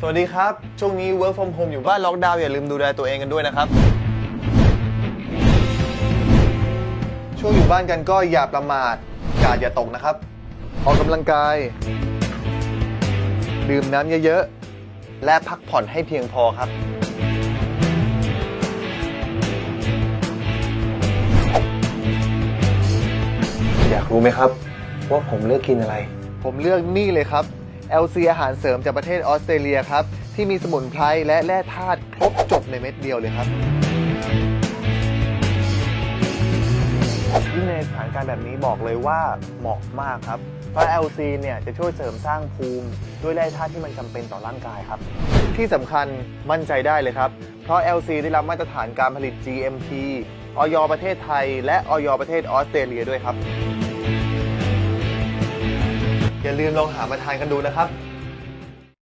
สวัสดีครับ ช่วงนี้ work from home อยู่บ้านล็อกดาวน์อย่าลืมดูแลตัวเองกันด้วยนะครับ ช่วงอยู่บ้านกันก็อย่าประมาทกาดอย่าตกนะครับ ออกกำลังกาย ดื่มน้ำเยอะๆ และพักผ่อนให้เพียงพอครับอยากรู้ไหมครับ ว่าผมเลือกกินอะไร ผมเลือกนี่เลยครับ LC อาหารเสริมจากประเทศออสเตรเลียครับ ที่มีสมุนไพรและแร่ธาตุครบจบในเม็ดเดียวเลยครับยิ่งในสถานการณ์แบบนี้บอกเลยว่าเหมาะมากครับ เพราะ LC เนี่ยจะช่วยเสริมสร้างภูมิ ด้วยแร่ธาตุที่มันจำเป็นต่อร่างกายครับ ที่สำคัญมั่นใจได้เลยครับ เพราะ LC ได้รับมาตรฐานการผลิต GMP ออยประเทศไทย และออยประเทศออสเตรเลียด้วยครับ อย่าลืมลองหามาทานกันดูนะครับ